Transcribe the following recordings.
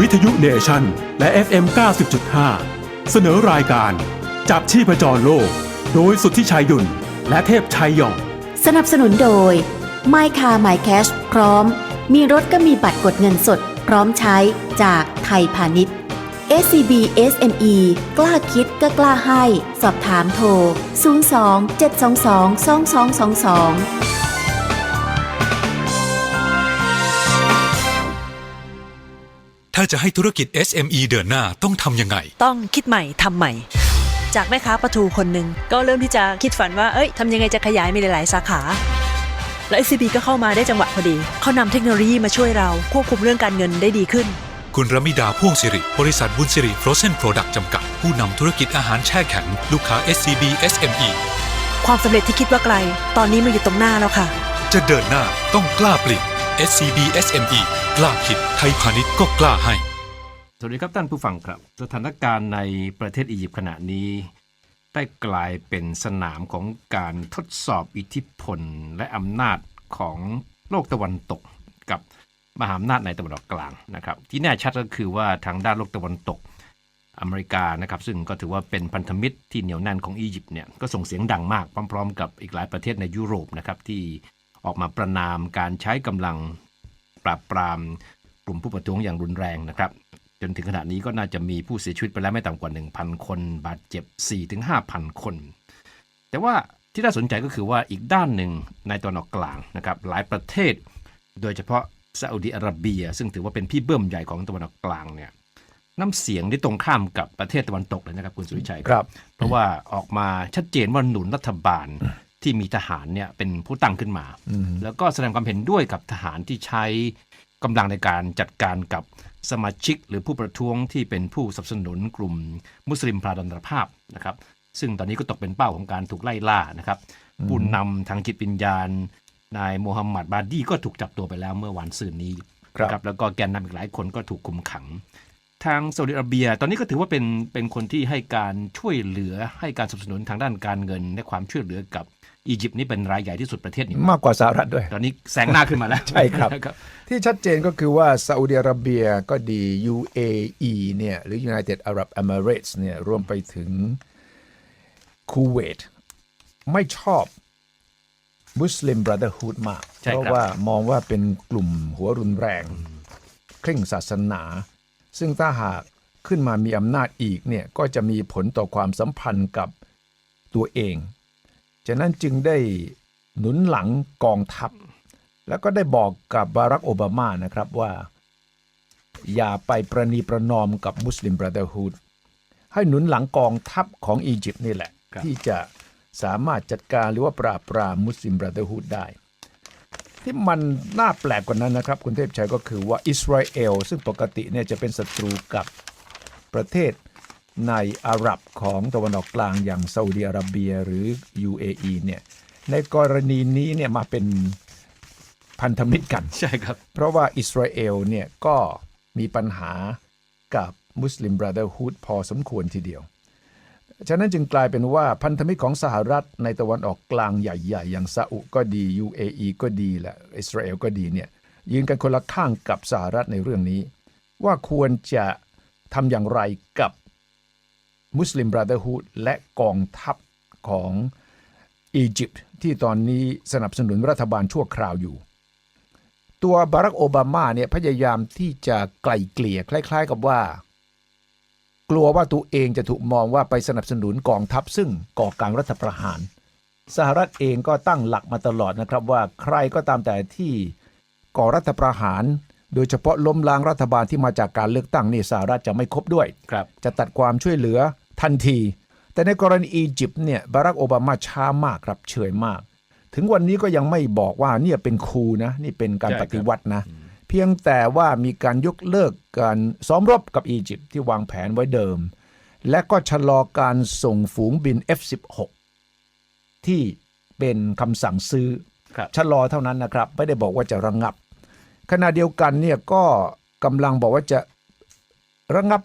วิทยุเนชั่นและ FM 90.5 เสนอรายการจับชีพจรโลก โดยสุทธิชัยหยุนและเทพชัยหยอง สนับสนุนโดย My Car My Cash พร้อม มีรถก็มีบัตรกดเงินสด พร้อมใช้จากไทยพาณิชย์ SCB SME กล้าคิดก็กล้าให้ สอบถามโทร 02 722 2222าจะให้ธุรกิจ SME เดินหน้าต้องทำยังไง ต้องคิดใหม่ทำใหม่ จากแม่ค้าปลาทูคนหนึ่งก็เริ่มที่จะคิดฝันว่าเอ้ยทำยังไงจะขยายมีหลายๆสาขา แล้ว SCB ก็เข้ามาได้จังหวะพอดีเขานำเทคโนโลยีมาช่วยเราควบคุมเรื่องการเงินได้ดีขึ้น คุณรมิดาพ่วงสิริ บริษัทบุญสิริ Frozen Product จำกัด ผู้นำธุรกิจอาหารแช่แข็ง ลูกค้า SCB SME ความสำเร็จที่คิดว่าไกล ตอนนี้มาอยู่ตรงหน้าแล้วค่ะ จะเดินหน้าต้องกล้าเปลี่ยน SCB SME กล้าคิดไทยพาณิชย์ก็กล้าให้ สวัสดีครับท่านผู้ฟังครับ สถานการณ์ในประเทศอียิปต์ขณะนี้ ได้กลายเป็นสนามของการทดสอบอิทธิพลและอำนาจของโลกตะวันตกกับมหาอำนาจในตะวันออกกลางนะครับ ที่แน่ชัดก็คือว่าทางด้านโลกตะวันตกอเมริกานะครับ ซึ่งก็ถือว่าเป็นพันธมิตรที่เหนียวแน่นของอียิปต์เนี่ยก็ส่งเสียงดังมากพร้อม ๆ กับอีกหลายประเทศในยุโรปนะครับที่ออกมาประนามการใช้กำลัง ปราบปรามกลุ่มผู้ประท้วงอย่างรุนแรงนะครับ จนถึงขณะนี้ก็น่าจะมีผู้เสียชีวิตไปแล้วไม่ต่ำกว่า 1,000 คน บาดเจ็บ 4-5,000 คน แต่ว่าที่น่าสนใจก็คือว่าอีกด้านหนึ่งในตอนออกกลางนะครับหลายประเทศ โดยเฉพาะซาอุดิอาระเบีย ซึ่งถือว่าเป็นพี่เบิ้มใหญ่ของตะวันออกกลางเนี่ยน้ำเสียงที่ตรงข้ามกับประเทศตะวันตกเลยนะครับคุณสุริชัยครับ เพราะว่าออกมาชัดเจนว่าหนุนรัฐบาล ที่มีทหารเนี่ยเป็นผู้ตั้งขึ้นมา แล้วก็แสดงความเห็นด้วยกับทหารที่ใช้กำลังในการจัดการกับสมาชิกหรือผู้ประท้วงที่เป็นผู้สนับสนุนกลุ่มมุสลิมพราดันตรภาพนะครับ ซึ่งตอนนี้ก็ตกเป็นเป้าของการถูกไล่ล่านะครับผู้นำทางจิตวิญญาณ นายโมฮัมหมัดบาดีก็ถูกจับตัวไปแล้วเมื่อวันซืนนี้ครับนะแล้วก็แกนนำอีกหลายคนก็ถูกคุมขัง ทางซาอุดิอาระเบีย ตอนนี้ก็ถือว่าเป็นเป็นคนที่ให้การช่วยเหลือให้การสนับสนุนทางด้านการเงินและความช่วยเหลือกับ อียิปต์นี่เป็นรายใหญ่ที่สุดประเทศนี้มากกว่าสหรัฐด้วย ตอนนี้แซงหน้าขึ้นมาแล้ว ใช่ครับครับ ที่ชัดเจนก็คือว่าซาอุดิอาระเบียก็ดี UAE เนี่ยหรือ United Arab Emirates เนี่ยรวมไปถึงคูเวตไม่ชอบมุสลิมบรา h เ r อร์ d มากใช่เพครับราะว่ามองว่าเป็นกลุ่มหัวรุนแรง เคร่งศาสนา ซึ่งถ้าหากขึ้นมามีอำนาจอีกเนี่ยก็จะมีผลต่อความสัมพันธ์กับตัวเอง ฉะนั้นจึงได้หนุนหลังกองทัพ แล้วก็ได้บอกกับบารักโอบามานะครับว่า อย่าไปประนีประนอมกับมุสลิมบรา h เ r อร์ d ให้หนุนหลังกองทัพของอียิปต์นี่แหละครับที่จะสามารถจัดการหรือว่าปราบปรามมุสลิมบรา h เ r อร์ d ได้ ที่มันน่าแปลกกว่านั้นนะครับ คุณเทพชัยก็คือว่าอิสราเอลซึ่งปกติเนี่ยจะเป็นศัตรูกับประเทศ ในอาหรับของตะวันออกกลางอย่างซาอุดิอาระเบียหรือ UAE เนี่ยในกรณีนี้เนี่ยมาเป็นพันธมิตรกัน ใช่ครับ เพราะว่าอิสราเอลเนี่ยก็มีปัญหากับมุสลิมบรา h เ r อร์ d พอสมควรทีเดียว ฉะนั้นจึงกลายเป็นว่าพันธมิตรของสหรัฐในตะวันออกกลางใหญ่ๆ อย่างซาอุก็ดี UAE ก็ดีและอิสราเอลก็ดีเนี่ยยืนกันคนละข้างกับสหรัฐในเรื่องนี้ ว่าควรจะทำอย่างไรกับ มุสลิมบรา h เ r อร์ d และกองทัพของอียิปต์ที่ตอนนี้สนับสนุนรัฐบาลชั่วคราวอยู่ ตัวบารักโอบามาเนี่ยพยายามที่จะไกล่เกลี่ยคล้าย ๆ กับว่า กลัวว่าตัวเองจะถูกมองว่าไปสนับสนุนกองทัพซึ่งก่อการรัฐประหาร สหรัฐเองก็ตั้งหลักมาตลอดนะครับว่าใครก็ตามแต่ที่ก่อรัฐประหาร โดยเฉพาะล้มล้างรัฐบาลที่มาจากการเลือกตั้งนี่สหรัฐจะไม่คบด้วยครับจะตัดความช่วยเหลือ ทันที แต่ในกรณีอียิปต์เนี่ยบารักโอบามาช้ามากครับเฉยมาก ถึงวันนี้ก็ยังไม่บอกว่าเนี่ยเป็นคูนะนี่เป็นการใช่คปรับฏิวัตินะ เพียงแต่ว่ามีการยกเลิกการซ้อมรบกับอียิปต์ที่วางแผนไว้เดิม และก็ชะลอการส่งฝูงบิน F16 ที่เป็นคำสั่งซื้อครับชะลอเท่านั้นนะครับ ไม่ได้บอกว่าจะระงับ ขณะเดียวกันเนี่ยก็กำลังบอกว่าจะระงับ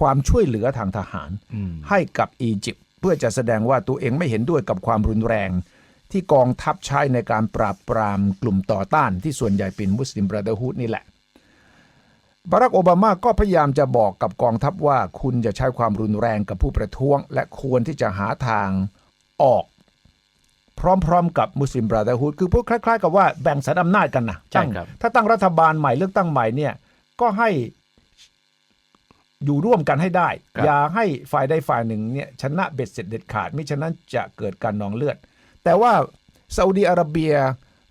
ความช่วยเหลือทางทหารอืมให้กับอียิปต์เพื่อจะแสดงว่าตัวเองไม่เห็นด้วยกับความรุนแรง ที่กองทัพใช้ในการปราบปรามกลุ่มต่อต้านที่ส่วนใหญ่เป็นมุสลิมบรา h เ r อร์ d นี่แหละบารักโอบามาก็พยายามจะบอกกับกองทัพว่าคุณจะใช้ความรุนแรงกับผู้ประท้วง และควรที่จะหาทางออก พร้อมๆ กับมุสลิมบราเ h อร์ฮุดคือพวกคล้าย ๆ กับว่าแบ่งสรรอำนาจกันนะใช่ตั้งครับถ้าตั้งรัฐบาลใหม่เลือกตั้งใหม่เนี่ยก็ให้ อยู่ร่วมกันให้ได้อย่าให้ฝ่ายใดฝ่ายหนึ่งเนี่ยชนะเบ็ดเสร็จเด็ดขาดมิฉะนั้นจะเกิดการนองเลือด แต่ว่าซาอุดีอาระเบีย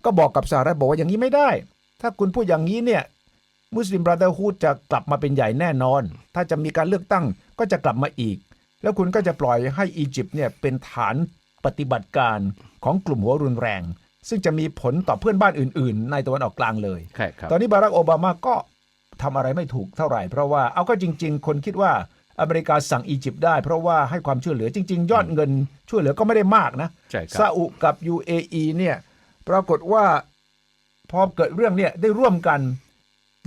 ก็บอกกับสหรัฐบอกว่าอย่างนี้ไม่ได้ ถ้าคุณพูดอย่างนี้เนี่ยมุสลิมบราเ h อร์ฮุดจะกลับมาเป็นใหญ่แน่นอน ถ้าจะมีการเลือกตั้งก็จะกลับมาอีก แล้วคุณก็จะปล่อยให้อียิปต์เนี่ยเป็นฐานปฏิบัติการของกลุ่มหัวรุนแรง ซึ่งจะมีผลต่อเพื่อนบ้านอื่น ๆ ในตะวันออกกลางเลย ใช่ครับ ตอนนี้บารักโอบามาก็ ทำอะไรไม่ถูกเท่าไหร่ เพราะว่าเอาก็จริง ๆ คนคิดว่าอเมริกาสั่งอียิปต์ได้เพราะว่าให้ความช่วยเหลือจริง ๆ ยอดเงินช่วยเหลือก็ไม่ได้มากนะใช่ครับซาอุกับ UAE เนี่ยปรากฏว่าพอเกิดเรื่องเนี่ยได้ร่วมกัน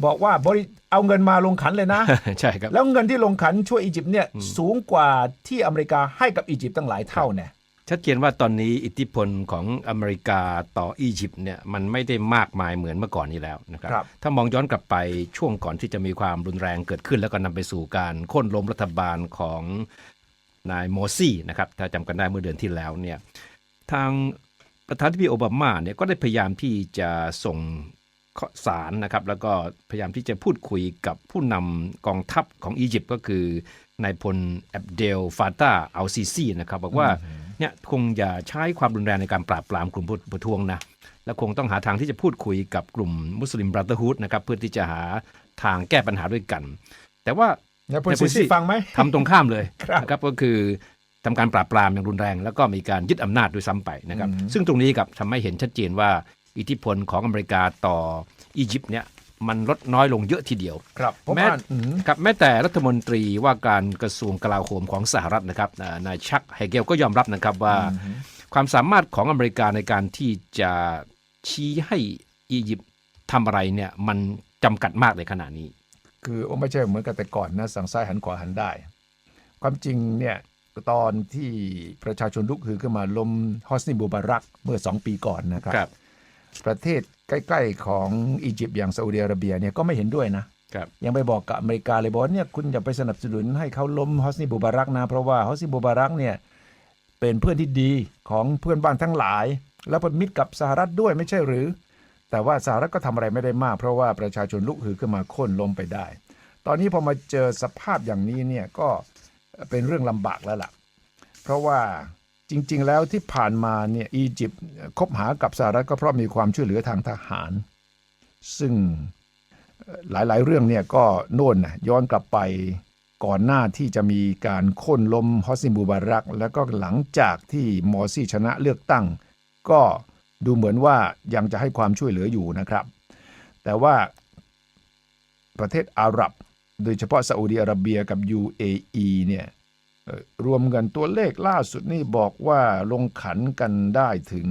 บอกว่าบริเอาเงินมาลงขันเลยนะ ใช่ครับแล้วเงินที่ลงขันช่วยอียิปต์เนี่ยสูงกว่าที่อเมริกาให้กับอียิปต์ตั้งหลายเท่าแน่ ชัดเจนว่าตอนนี้อิทธิพลของอเมริกาต่ออียิปต์เนี่ยมันไม่ได้มากมายเหมือนเมื่อก่อนนี้แล้วนะครับครับถ้ามองย้อนกลับไปช่วงก่อนที่จะมีความรุนแรงเกิดขึ้น แล้วก็นำไปสู่การโค่นล้มรัฐบาลของนายโมซี่นะครับถ้าจำกันได้เมื่อเดือนที่แล้วเนี่ยทางประธานาธิบดีโอบามาเนี่ยก็ได้พยายามที่จะส่งข้อ สารนะครับแล้วก็พยายามที่จะพูดคุยกับผู้นำกองทัพของอียิปต์ก็คือนายพลแอบเดลฟาตาอัลซีซีนะครับบอกว่าเนี่ยคงอย่าใช้ความรุนแรงในการปราบปรามกลุ่มผู้ประท้วงนะและคงต้องหาทางที่จะพูดคุยกับกลุ่มมุสลิมบราเ h อร์ฮุดนะครับเพื่อที่จะหาทางแก้ปัญหาด้วยกัน แต่ว่าเนี่ยพลแต่ซีซีฟังไหมทำตรงข้ามเลยครับนะครับก็คือทำการปราบปรามอย่างรุนแรง แล้วก็มีการยึดอำนาจด้วยซ้ำไปนะครับอืมซึ่งตรงนี้ครับทำให้เห็นชัดเจนว่า อิทธิพลของอเมริกาต่ออียิปต์เนี่ยมันลดน้อยลงเยอะทีเดียว ครับผมแม้อ่านอืมครับแม้แต่รัฐมนตรีว่าการกระทรวงกลาโหมของสหรัฐนะครับอ่านายชักไฮเกลก็ยอมรับนะครับว่า ความสามารถของอเมริกาในการที่จะชี้ให้อียิปต์ทำอะไรเนี่ยมันจำกัดมากในขณะนี้ คือโอ้ไม่ใช่เหมือนกับแต่ก่อนนะสั่งซ้ายหันขวาหันได้ ความจริงเนี่ยตอนที่ประชาชนลุกฮือขึ้นมาล้มฮอสนิบูบารักเมื่อสองปีก่อนนะครับครับ ประเทศใกล้ ๆ ของอียิปต์อย่างซาอุดิอาระเบียเนี่ยก็ไม่เห็นด้วยนะครับยังไปบอกกับอเมริกาเลยบอกว่าเนี่ยคุณอย่าไปสนับสนุนให้เขาล้มฮอสนิบูบารักนะ เพราะว่าฮอสนิบูบารักเนี่ยเป็นเพื่อนที่ดีของเพื่อนบ้านทั้งหลาย แล้วเป็นมิตรกับสหรัฐด้วยไม่ใช่หรือ แต่ว่าสหรัฐก็ทำอะไรไม่ได้มาก เพราะว่าประชาชนลุกฮือขึ้นมาโค่นล้มไปได้ ตอนนี้พอมาเจอสภาพอย่างนี้เนี่ยก็เป็นเรื่องลำบากแล้วล่ะ เพราะว่า จริง ๆ แล้วที่ผ่านมาเนี่ยอียิปต์คบหากับสหรัฐก็เพราะมีความช่วยเหลือทางทหาร ซึ่งหลาย ๆ เรื่องเนี่ยก็โน่นนะย้อนกลับไปก่อนหน้าที่จะมีการโค่นล้มฮอสซินบูบารัก แล้วก็หลังจากที่มอร์ซี่ชนะเลือกตั้ง ก็ดูเหมือนว่ายังจะให้ความช่วยเหลืออยู่นะครับ แต่ว่าประเทศอาหรับ โดยเฉพาะซาอุดีอาระเบียกับ UAE เนี่ย รวมกันตัวเลขล่าสุดนี่บอกว่าลงขันกันได้ถึง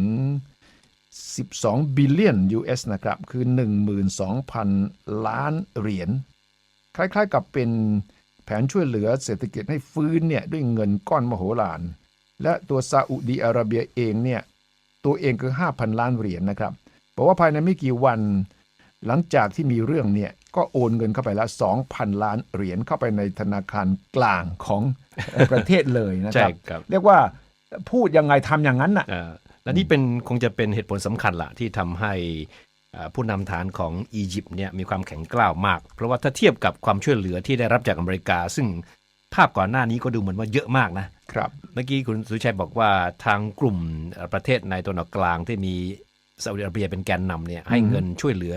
12 บิลเลียน US นะครับ คือ 12,000 ล้านเหรียญ คล้ายๆกับเป็นแผนช่วยเหลือเศรษฐกิจให้ฟื้นเนี่ยด้วยเงินก้อนมโหฬาร และตัวซาอุดีอาระเบียเองเนี่ย ตัวเองคือ 5,000 ล้านเหรียญนะครับ บอกว่าภายในไม่กี่วัน หลังจากที่มีเรื่องเนี่ย ก็โอนเงินเข้าไปแล้ว 2,000 ล้านเหรียญเข้าไปในธนาคารกลางของประเทศเลยนะคใช่รับครับ เรียกว่าพูดยังไงทำอย่างนั้นน่ะเอ่อและนี่เป็นคงจะเป็นเหตุผลสำคัญละที่ทำให้อ่าผู้นำฐานของอียิปต์เนี่ยมีความแข็งกร้าวมาก เพราะว่าถ้าเทียบกับความช่วยเหลือที่ได้รับจากอเมริกา ซึ่งภาพก่อนหน้านี้ก็ดูเหมือนว่าเยอะมากนะครับเมื่อกี้คุณสุชัยบอกว่าทางกลุ่มเอ่อประเทศในตะวันออกกลางที่มีซาอุดิอาระเบียเป็นแกนนำเนี่ยให้เงินช่วยเหลือ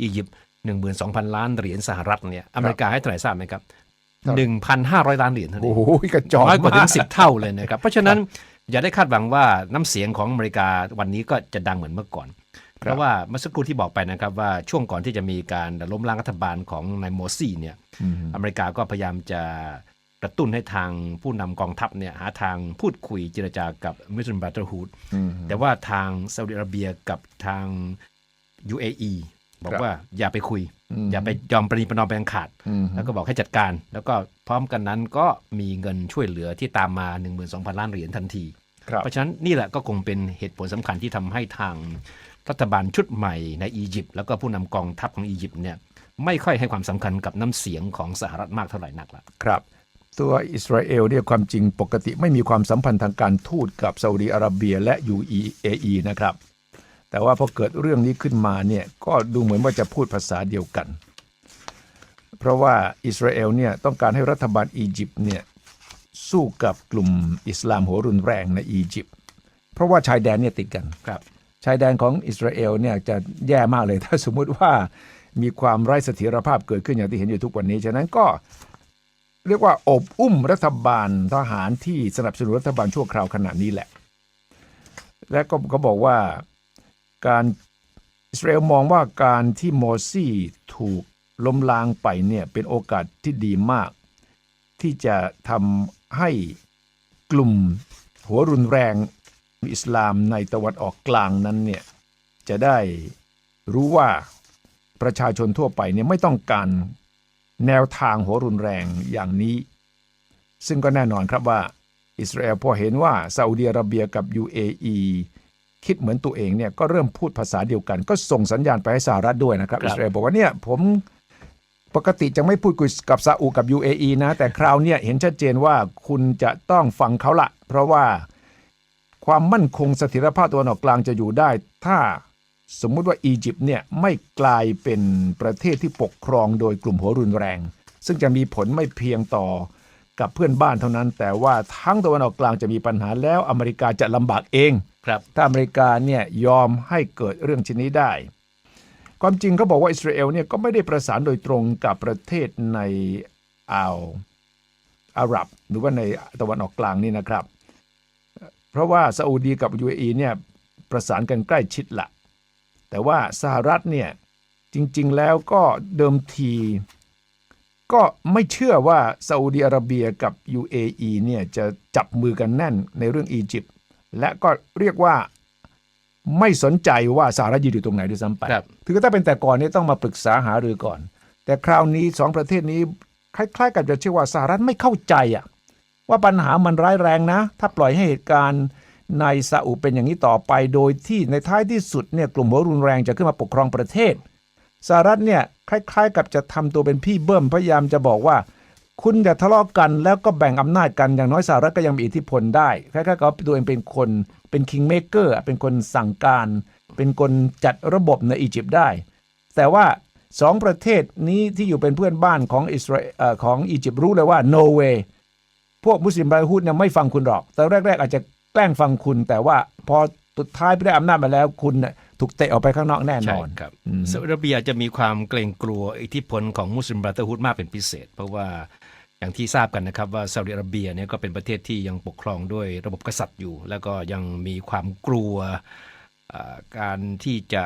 อียิปต์ 12,000 ล้านเหรียญสหรัฐเนี่ยอเมริกาให้เท่าไหร่ทราบไหมครับครับ1,500 ล้านเหรียญเท่านั้นโอ้เองโหกระจอกน้อยกว่าถึมางสิบเท่าเลยนะครับ เพราะฉะนั้นอย่าได้คาดหวังว่าน้ำเสียงของอเมริกาวันนี้ก็จะดังเหมือนเมื่อก่อน เพราะว่าเมื่อสักครู่ที่บอกไปนะครับว่าช่วงก่อนที่จะมีการล้มล้างรัฐบาลของนายโมซี่เนี่ยอืมอเมริกาก็พยายามจะกระตุ้นให้ทางผู้นำกองทัพเนี่ยหาทางพูดคุยเจรจากับมิสลิมบราเ h อร์ฮุดอืมแต่ว่าทางซาอุดิอาระเบียกับทาง UAE บอกครับว่าอย่าไปคุยอืมอย่าไปยอมปรีประนอมแบงขาดอืมแล้วก็บอกให้จัดการ แล้วก็พร้อมกันนั้นก็มีเงินช่วยเหลือที่ตามมา 12,000 ล้านเหรียญทันทีครับเพราะฉะนั้นนี่แหละก็คงเป็นเหตุผลสำคัญที่ทำให้ทางรัฐบาลชุดใหม่ในอียิปต์แล้วก็ผู้นำกองทัพของอียิปต์เนี่ยไม่ค่อยให้ความสำคัญกับน้ำเสียงของสหรัฐมากเท่าไหร่นักละครับตัวอิสราเอลเนี่ยความจริงปกติไม่มีความสัมพันธ์ทางการทูตกับซาอุดีอาระเบียและ UAE นะครับ แต่ว่าพอเกิดเรื่องนี้ขึ้นมาเนี่ยก็ดูเหมือนว่าจะพูดภาษาเดียวกัน เพราะว่าอิสราเอลเนี่ยต้องการให้รัฐบาลอียิปต์เนี่ยสู้กับกลุ่มอิสลามหัวรุนแรงในอียิปต์เพราะว่าชายแดนเนี่ยติดกันครับชายแดนของอิสราเอลเนี่ยจะแย่มากเลย ถ้าสมมุติว่ามีความไร้เสถียรภาพเกิดขึ้นอย่างที่เห็นอยู่ทุกวันนี้ ฉะนั้นก็เรียกว่าอบอุ้มรัฐบาลทหารที่สนับสนุนรัฐบาลชั่วคราวขณะนี้แหละ และก็เขาบอกว่า การอิสราเอลมองว่าการที่โมซี่ถูกล้มล้างไปเนี่ยเป็นโอกาสที่ดีมาก ที่จะทำให้กลุ่มหัวรุนแรงอิสลามในตะวันออกกลางนั้นเนี่ยจะได้รู้ว่าประชาชนทั่วไปเนี่ยไม่ต้องการแนวทางหัวรุนแรงอย่างนี้ ซึ่งก็แน่นอนครับว่า อิสราเอลพอเห็นว่าซาอุดิอาระเบียกับ UAE คิดเหมือนตัวเองเนี่ยก็เริ่มพูดภาษาเดียวกัน ก็ส่งสัญญาณไปให้สหรัฐด้วยนะครับครับอิสราเอลบอกว่าเนี่ยผมปกติจะไม่พูดคุยกับซาอุกับ UAE นะ แต่คราวเนี้ยเห็นชัดเจนว่าคุณจะต้องฟังเขาละ เพราะว่าความมั่นคงเสถียรภาพตะวันออกกลางจะอยู่ได้ ถ้าสมมุติว่าอียิปต์เนี่ยไม่กลายเป็นประเทศที่ปกครองโดยกลุ่มหัวรุนแรง ซึ่งจะมีผลไม่เพียงต่อ กับเพื่อนบ้านเท่านั้น แต่ว่าทั้งตะวันออกกลางจะมีปัญหาแล้วอเมริกาจะลำบากเองครับถ้าอเมริกาเนี่ยยอมให้เกิดเรื่องชนนี้ได้ ความจริงเขาบอกว่าอิสราเอลเนี่ยก็ไม่ได้ประสานโดยตรงกับประเทศในอ่าวอาหรับ หรือว่าในตะวันออกกลางนี่นะครับ เพราะว่าซาอุดีกับ UAE เนี่ยประสานกันใกล้ชิดละแต่ว่าสหรัฐเนี่ยจริง ๆ แล้วก็เดิมที ก็ไม่เชื่อว่าซาอุดีอาระเบียกับ UAE เนี่ยจะจับมือกันแน่นในเรื่องอียิปต์และก็เรียกว่าไม่สนใจว่าสหรัฐยืนอยู่ตรงไหนด้วยซ้ำไปครับคือถ้าเป็นแต่ก่อนนี่ต้องมาปรึกษาหารือก่อน แต่คราวนี้สองประเทศนี้คล้าย ๆ กับจะเชื่อว่าสหรัฐไม่เข้าใจอะว่าปัญหามันร้ายแรงนะ ถ้าปล่อยให้เหตุการณ์ในซาอุเป็นอย่างนี้ต่อไป โดยที่ในท้ายที่สุดเนี่ยกลุ่มหัวรุนแรงจะขึ้นมาปกครองประเทศ สหรัฐเนี่ยคล้าย ๆ กับจะทำตัวเป็นพี่เบิ้มพยายามจะบอกว่า คุณอย่าทะเลาะกันแล้วก็แบ่งอำนาจกันอย่างน้อยสหรัฐก็ยังมีอิทธิพลได้คล้ายๆกับตัวเองเป็นคนเป็นคิงเมเกอร์เป็นคนสั่งการ เป็นคนจัดระบบในอียิปต์ได้ แต่ว่าสองประเทศนี้ที่อยู่เป็นเพื่อนบ้านของอิสราเอลของอียิปต์รู้เลยว่า no way พวกมุสลิมบราฮูดเนี่ยไม่ฟังคุณหรอก แต่แรก ๆ อาจจะแกล้งฟังคุณ แต่ว่าพอสุดท้ายไปได้อำนาจมาแล้วคุณน่ะ ถูกเตะออกไปข้างนอกแน่นใช่อนครับอืมซาอุดิอาระเบียจะมีความเกรงกลัวอิทธิพลของมุสลิมบราเตอร์ฮุดมากเป็นพิเศษ เพราะว่าอย่างที่ทราบกันนะครับว่าซาอุดิอาระเบียเนี่ยก็เป็นประเทศที่ยังปกครองด้วยระบบกษัตริย์อยู่ แล้วก็ยังมีความกลัวอ่าการที่จะ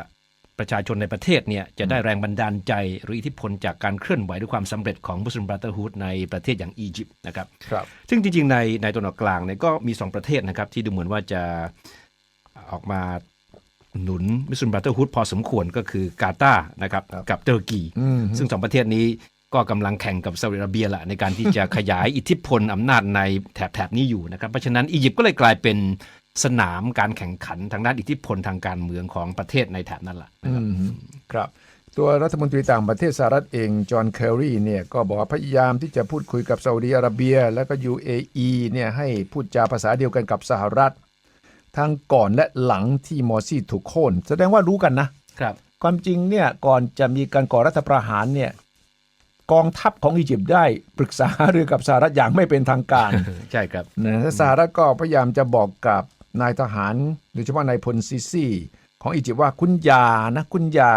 ประชาชนในประเทศเนี่ยจะได้แรงบันดาลใจหรืออิทธิพลจากการเคลื่อนไหวด้วยความสำเร็จของมุสลิมบราเตอร์ฮุดในประเทศอย่างอียิปต์นะครับครับ ซึ่งจริงๆ ในในตะวันออกกลางเนี่ยก็มี 2 ประเทศนะครับที่ดูเหมือนว่าจะออกมา หนุนมิสลิมบราเตอร์ฮุดพอสมควรก็คือกาตาร์นะครับครับกับตุรกีอืมซึ่งสองประเทศนี้ก็กำลังแข่งกับซาอุดิอาระเบียละในการที่จะขยายอิทธิพลอำนาจในแถบแถบนี้อยู่นะครับ เพราะฉะนั้นอียิปต์ก็เลยกลายเป็นสนามการแข่งขันทางด้านอิทธิพลทางการเมืองของประเทศในแถบนั้นแหละนะครับอืมครับตัวรัฐมนตรีต่างประเทศสหรัฐเอง จอห์นเคอรีเนี่ยก็บอกว่าพยายามที่จะพูดคุยกับซาอุดีอาระเบีย และก็ UAE เนี่ยให้พูดจาภาษาเดียวกันกับสหรัฐ ทั้งก่อนและหลังที่มอร์ซี่ถูกโค่นแสดงว่ารู้กันนะครับ ความจริงเนี่ยก่อนจะมีการก่อรัฐประหารเนี่ยกองทัพของอียิปต์ได้ปรึกษาหารือกับสหรัฐอย่างไม่เป็นทางการใช่ครับนะสหรัฐก็พยายามจะบอกกับนายทหารโดยเฉพาะนายพลซิซี่ของอียิปต์ว่าคุณอยานะคุณอยา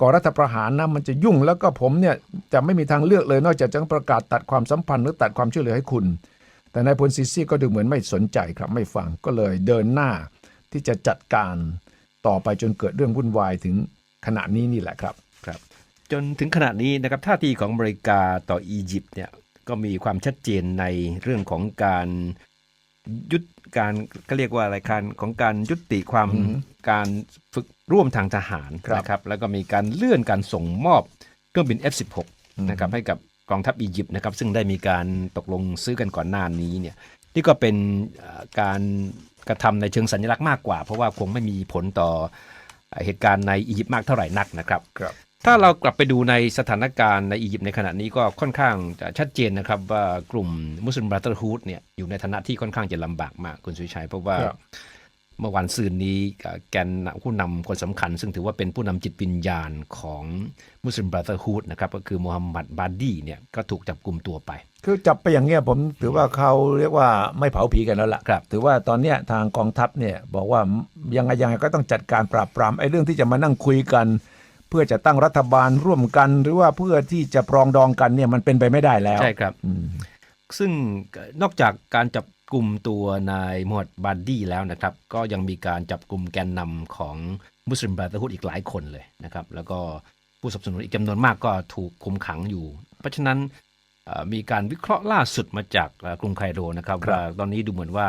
ก่อรัฐประหารนะมันจะยุ่งแล้วก็ผมเนี่ยจะไม่มีทางเลือกเลย นอกจากจะต้องประกาศตัดความสัมพันธ์หรือตัดความช่วยเหลือให้คุณ แต่นายพลซิซี่ก็ดูเหมือนไม่สนใจครับไม่ฟังก็เลยเดินหน้าที่จะจัดการต่อไปจนเกิดเรื่องวุ่นวายถึงขณะนี้นี่แหละครับครับ จนถึงขณะนี้นะครับท่าทีของอเมริกาต่ออียิปต์เนี่ยก็มีความชัดเจนในเรื่องของการยุดการก็เรียกว่าอะไรการของการยุติความอือฮึการฝึกร่วมทางทหารครับนะครับ แล้วก็มีการเลื่อนการส่งมอบเครื่องบิน F16 อืมนะครับให้กับ กองทัพอียิปต์นะครับซึ่งได้มีการตกลงซื้อกันก่อนหน้านี้เนี่ยนี่ก็เป็นเอ่อการกระทำในเชิงสัญลักษณ์มากกว่า เพราะว่าคงไม่มีผลต่อเอ่อเหตุการณ์ในอียิปต์มากเท่าไหร่นักนะครับครับถ้าเรากลับไปดูในสถานการณ์ในอียิปต์ในขณะนี้ก็ค่อนข้างจะชัดเจนนะครับว่ากลุ่มมุสลิมบราเ h อร์ฮูดเนี่ยอยู่ในฐานะที่ค่อนข้างจะลำบากมากคุณสุวิชัยเพราะว่าครับ เมื่อวันซืนนี้แกนนำผู้นำคนสำคัญ ซึ่งถือว่าเป็นผู้นำจิตวิญญาณของมุสลิมบราเ h อร์ฮูดนะครับก็คือมูฮัมหมัดบาดีเนี่ยก็ถูกจับกลุ่มตัวไป คือจับไปอย่างเงี้ยผมถือว่าเขาเรียกว่าไม่เผาผีกันแล้วล่ะครับถือว่าตอนเนี้ยทางกองทัพเนี่ยบอกว่ายังไงยังไงก็ต้องจัดการปราบปรามไอ้เรื่องที่จะมานั่งคุยกัน เพื่อจะตั้งรัฐบาลร่วมกัน หรือว่าเพื่อที่จะปรองดองกันเนี่ยมันเป็นไปไม่ได้แล้วใช่ครับอืมซึ่งนอกจากการจับ กลุ่มตัวนายมูฮัมหมัดบาดีแล้วนะครับ ก็ยังมีการจับกลุ่มแกนนำของมุสลิมบราเ h อร์ฮูดอีกหลายคนเลยนะครับ แล้วก็ผู้สนับสนุนอีกจำนวนมากก็ถูกคุมขังอยู่ เพราะฉะนั้นเอ่อมีการวิเคราะห์ล่าสุดมาจากเอ่อกรุงไคโรนะครับครับว่าตอนนี้ดูเหมือนว่า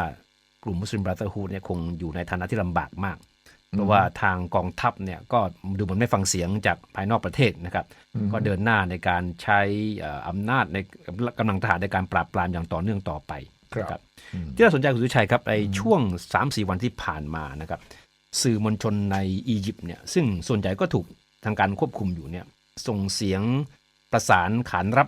กลุ่มมุสลิมบราเ h อร์ฮูดเนี่ยคงอยู่ในฐานะที่ลำบากมาก เพราะว่าทางกองทัพเนี่ยก็ดูเหมือนไม่ฟังเสียงจากภายนอกประเทศนะครับ ก็เดินหน้าในการใช้เอ่ออำนาจในกำลังทหารในการปราบปรามอย่างต่อเนื่องต่อไป ครับนะที่น่าสนใจคุณสุชัยครับในช่วง 3-4 วันที่ผ่านมานะครับสื่อมวลชนในอียิปต์เนี่ยซึ่งส่วนใหญ่ก็ถูกทางการควบคุมอยู่เนี่ยส่งเสียงประสานขานรับ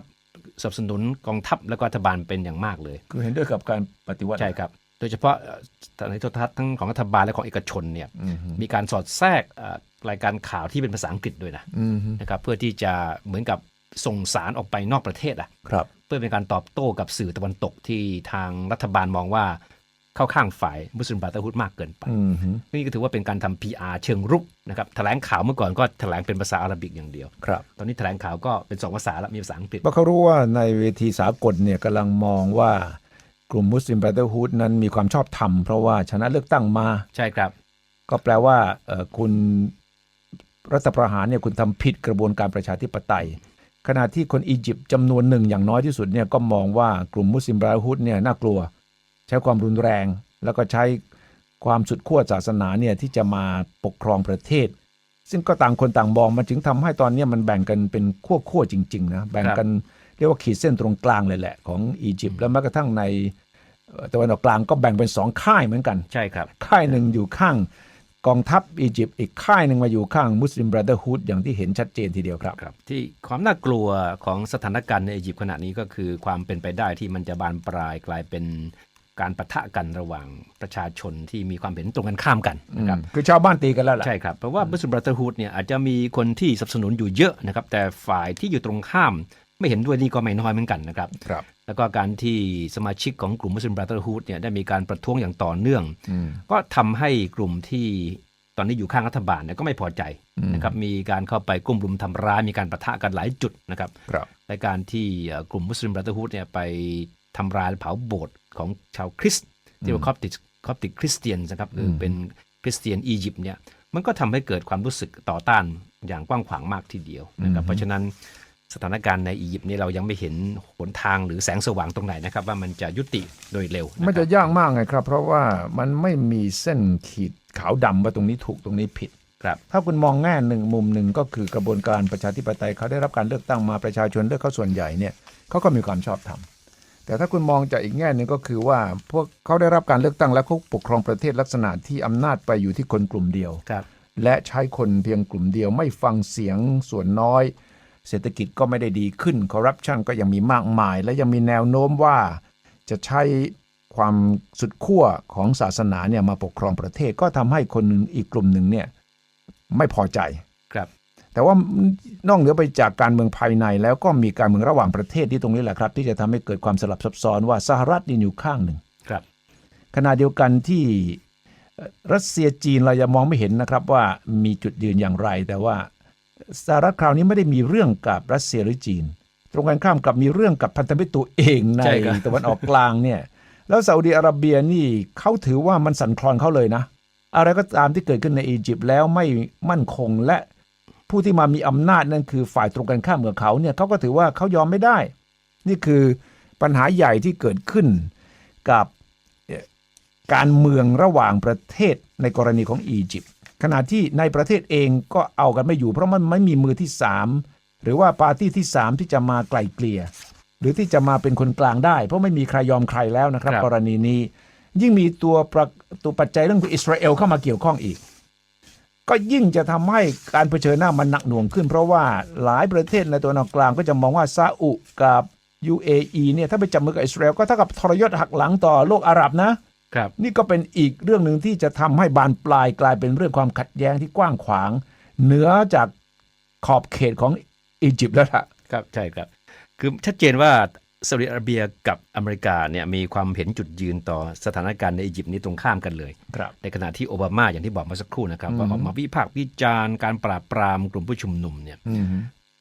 สนับสนุนกองทัพและก็รัฐบาลเป็นอย่างมากเลย คือเห็นด้วยกับการปฏิวัติใช่ครับ โดยเฉพาะเอ่อสถานีโทรทัศน์ทั้งของรัฐบาลและของเอกชนเนี่ยอืมมีการสอดแทรกเอ่อรายการข่าวที่เป็นภาษาอังกฤษด้วยนะอืมนะครับเพื่อที่จะเหมือนกับส่งสารออกไปนอกประเทศอะครับ เพื่อเป็นการตอบโต้กับสื่อตะวันตกที่ทางรัฐบาลมองว่าเข้าข้างฝ่ายมุสลิมบราเ h อร์ฮูดมากเกินไปอืมนี่ก็ถือว่าเป็นการทำ PR เชิงรุกนะครับแถลงข่าวเมื่อก่อนก็แถลงเป็นภาษาอาหรับิกอย่างเดียวครับตอนนี้แถลงข่าวก็เป็นสองภาษาแล้วมีภาษาอังกฤษเพราะเขารู้ว่าในเวทีสากลเนี่ยกำลังมองว่ากลุ่มมุสลิมบราเ h อร์ฮูดนั้นมีความชอบธรรมเพราะว่าชนะเลือกตั้งมาใช่ครับ ก็แปลว่าเอ่อคุณรัฐประหารเนี่ยคุณทำผิดกระบวนการประชาธิปไตย ขณะที่คนอียิปต์จำนวนหนึ่งอย่างน้อยที่สุดเนี่ยก็มองว่ากลุ่มมุสลิมบราฮุดเนี่ยน่ากลัว ใช้ความรุนแรง แล้วก็ใช้ความสุดขั้วศาสนาเนี่ยที่จะมาปกครองประเทศ ซึ่งก็ต่างคนต่างมองมันจึงทำให้ตอนเนี้ยมันแบ่งกันเป็นขั้วขั้วๆจริงๆนะแบ่งกันเรียกว่าขีดเส้นตรงกลางเลยแหละของอียิปต์แล้วแม้กระทั่งในเอ่อตะวันออกกลางก็แบ่งเป็นสองค่ายเหมือนกันใช่ครับ ค่ายหนึ่งอยู่ข้าง กองทัพอียิปต์อีกค่ายหนึ่งมาอยู่ข้างมุสลิมบราเ h อร์ฮูดอย่างที่เห็นชัดเจนทีเดียวครับครับที่ความน่ากลัวของสถานการณ์ในอียิปต์ขณะนี้ก็คือความเป็นไปได้ที่มันจะบานปลายกลายเป็นการปะทะกันระหว่างประชาชนที่มีความเห็นตรงกันข้ามกันนะครับคือชาวบ้านตีกันแล้วล่ะใช่ครับเพราะว่ามุสลิมบราเ h อร์ฮูดเนี่ยอาจจะมีคนที่สนับสนุนอยู่เยอะนะครับแต่ฝ่ายที่อยู่ตรงข้ามไม่เห็นด้วยนี่ก็ไม่น้อยเหมือนกันนะครับครับ แล้วก็การที่สมาชิกของกลุ่มมุสลิมบราเ h อร์ฮูดเนี่ยได้มีการประท้วงอย่างต่อเนื่องอืมก็ทำให้กลุ่มที่ตอนนี้อยู่ข้างรัฐบาลเนี่ยก็ไม่พอใจนะครับมีการเข้าไปกลุ่มรุมทำร้ายมีการประทะกันหลายจุดนะครับครับในการที่เอ่อกลุ่มมุสลิมบราเ h อร์ฮูดเนี่ยไปทำลายเผาโบสถ์ของชาวคริสต์ที่ว่าคอปติคอปติคริสเตียนนะครับคือเป็นคริสเตียนอียิปต์เนี่ยมันก็ทำให้เกิดความรู้สึกต่อต้านอย่างกว้างขวางมากทีเดียวนะครับเพราะฉะนั้น สถานการณ์ในอียิปต์นี่เรายังไม่เห็นหนทางหรือแสงสว่างตรงไหนนะครับ ว่ามันจะยุติโดยเร็วมันนะคจะรับยากมากไงครับ เพราะว่ามันไม่มีเส้นขีดขาวดำว่าตรงนี้ถูกตรงนี้ผิดครับถ้าคุณมองแง่หนึ่งมุมหนึ่งก็คือกระบวนการประชาธิปไตยเขาได้รับการเลือกตั้งมาประชาชนเลือกเขาส่วนใหญ่เนี่ยเขาก็มีความชอบธรรมแต่ถ้าคุณมองจากอีกแง่หนึ่งก็คือว่าพวกเขาได้รับการเลือกตั้งแล้วเขาปกครองประเทศลักษณะที่อำนาจไปอยู่ที่คนกลุ่มเดียวครับและใช้คนเพียงกลุ่มเดียวไม่ฟังเสียงส่วนน้อย เศรษฐกิจก็ไม่ได้ดีขึ้นคอร์รัปชันก็ยังมีมากมาย และยังมีแนวโน้มว่า จะใช้ความสุดขั้วของศาสนาเนี่ยมาปกครองประเทศก็ทำให้คนหนึ่งอีกกลุ่มหนึ่งเนี่ยไม่พอใจครับ แต่ว่านอกเหนือไปจากการเมืองภายในแล้วก็มีการเมืองระหว่างประเทศที่ตรงนี้แหละครับ ที่จะทำให้เกิดความสลับซับซ้อนว่าสหรัฐนี่อยู่ข้างหนึ่งครับขณะเดียวกันที่เอ่อรัสเซียจีนเรายังมองไม่เห็นนะครับว่ามีจุดยืนอย่างไร แต่ว่า สหรัฐคราวนี้ไม่ได้มีเรื่องกับรัสเซียหรือจีน ตรงกันข้ามกับมีเรื่องกับพันธมิตรตัวเองในใช่ครับตะวันออกกลางเนี่ยแล้วซาอุดีอาระเบียนี่เขาถือว่ามันสั่นคลอนเขาเลยนะ อะไรก็ตามที่เกิดขึ้นในอียิปต์แล้วไม่มั่นคงและผู้ที่มามีอำนาจนั่นคือฝ่ายตรงกันข้ามกับเขาเนี่ยเขาก็ถือว่าเขายอมไม่ได้ นี่คือปัญหาใหญ่ที่เกิดขึ้นกับเอ่อการเมืองระหว่างประเทศในกรณีของอียิปต์ ขณะที่ในประเทศเองก็เอากันไม่อยู่ เพราะมันไม่มีมือที่สามหรือว่าปาร์ตี้ที่สามที่จะมาไกล่เกลี่ย หรือที่จะมาเป็นคนกลางได้ เพราะไม่มีใครยอมใครแล้วนะครับครับ กรณีนี้ ยิ่งมีตัวประตัวปัจจัยเรื่องอิสราเอลเข้ามาเกี่ยวข้องอีก ก็ยิ่งจะทำให้การเผชิญหน้ามันหนักหน่วงขึ้น เพราะว่าหลายประเทศในตัวนออกกลางก็จะมองว่าซาอุกับ UAE เนี่ยถ้าไปจับมือกับอิสราเอลก็เท่ากับทรยศหักหลังต่อโลกอาหรับนะ ครับนี่ก็เป็นอีกเรื่องหนึ่งที่จะทำให้บานปลายกลายเป็นเรื่องความขัดแย้งที่กว้างขวาง เหนือจากขอบเขตของอียิปต์แล้วล่ะครับใช่ครับ คือชัดเจนว่าซาอุดิอาระเบียกับอเมริกาเนี่ยมีความเห็นจุดยืนต่อสถานการณ์ในอียิปต์นี้ตรงข้ามกันเลยครับในขณะที่โอบามาอย่างที่บอกเมาสักครู่นะครับอืมว่าออกมาวิพากษ์วิจารณ์การปราบปรามกลุ่มผู้ชุมนุมเนี่ยอืม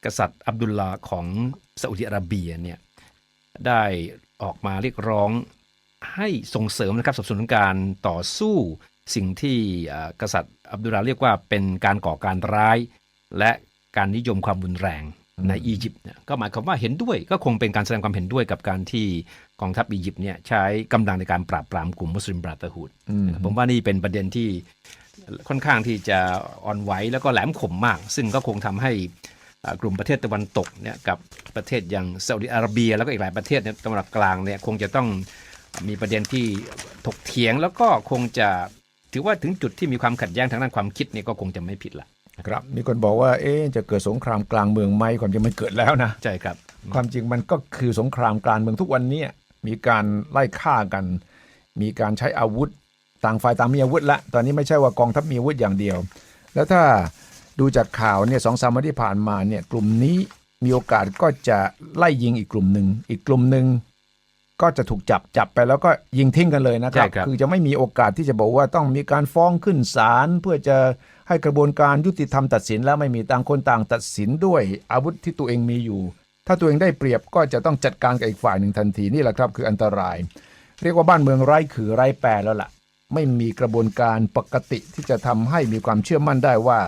กษัตริย์อับดุลลาห์ของซาอุดิอาระเบียเนี่ยได้ออกมาเรียกร้อง ให้ส่งเสริมนะครับสนับสนุนการต่อสู้สิ่งที่อ่ากษัตริย์อับดุลลาห์เรียกว่าเป็นการก่อการร้าย และการนิยมความรุนแรงในอียิปต์เนี่ยก็หมายความว่าเห็นด้วยก็คงเป็นการแสดงความเห็นด้วยกับการที่กองทัพอียิปต์เนี่ยใช้กำลังในการปราบปรามกลุ่มมุสลิมบราเตอร์ฮูดอืมผมว่านี่เป็นประเด็นที่ค่อนข้างที่จะอ่อนไหวแล้วก็แหลมคมมาก ซึ่งก็คงทำให้อ่ากลุ่มประเทศตะวันตกเนี่ยกับประเทศอย่างซาอุดิอาระเบีย แล้วก็อีกหลายประเทศในตะวันออกกลางเนี่ยคงจะต้อง มีประเด็นที่ถกเถียงแล้วก็คงจะถือว่าถึงจุดที่มีความขัดแย้งทางด้านความคิดเนี่ยก็คงจะไม่ผิดละครับมีคนบอกว่าเอ๊ะจะเกิดสงครามกลางเมืองไหมความจริงมันเกิดแล้วนะใช่ครับ ความจริงมันก็คือสงครามกลางเมืองทุกวันเนี้มีการไล่ฆ่ากัน มีการใช้อาวุธ ต่างฝ่ายต่างมีอาวุธละตอนนี้ไม่ใช่ว่ากองทัพมีอาวุธอย่างเดียว แล้วถ้าดูจากข่าวเนี่ยสองสามวันที่ผ่านมาเนี่ยกลุ่มนี้มีโอกาสก็จะไล่ยิงอีกกลุ่มหนึ่งอีกกลุ่มหนึ่ง ก็จะถูกจับจับไปแล้วก็ยิงทิ้งกันเลยนะครับ ใช่ครับอจะไม่มีโอกาสที่จะบอกว่าต้องมีการฟ้องขึ้นศาลเพื่อจะให้กระบวนการยุติธรรมตัดสินแล้วไม่มีต่างคนต่างตัดสินด้วยอาวุธที่ตัวเองมีอยู่ ถ้าตัวเองได้เปรียบก็จะต้องจัดการกับอีกฝ่ายหนึ่งทันทีนี่แหละครับ คืออันตราย เรียกว่าบ้านเมืองไร้ขือไร้แปรแล้วล่ะ ไม่มีกระบวนการปกติที่จะทำให้มีความเชื่อมั่นได้ว่า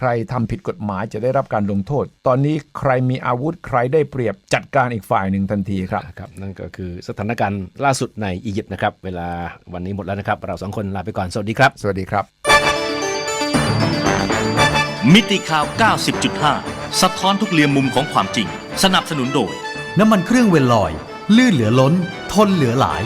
ใครทำผิดกฎหมายจะได้รับการลงโทษ ตอนนี้ใครมีอาวุธใครได้เปรียบจัดการอีกฝ่ายหนึ่งทันทีครับครับ นั่นก็คือสถานการณ์ล่าสุดในอียิปต์นะครับ เวลาวันนี้หมดแล้วนะครับ เราสองคนลาไปก่อน สวัสดีครับ สวัสดีครับ มิติข่าว 90.5 สะท้อนทุกเรียมมุมของความจริง สนับสนุนโดย น้ำมันเครื่องเวลลอย ลื่นเหลือล้น ทนเหลือหลาย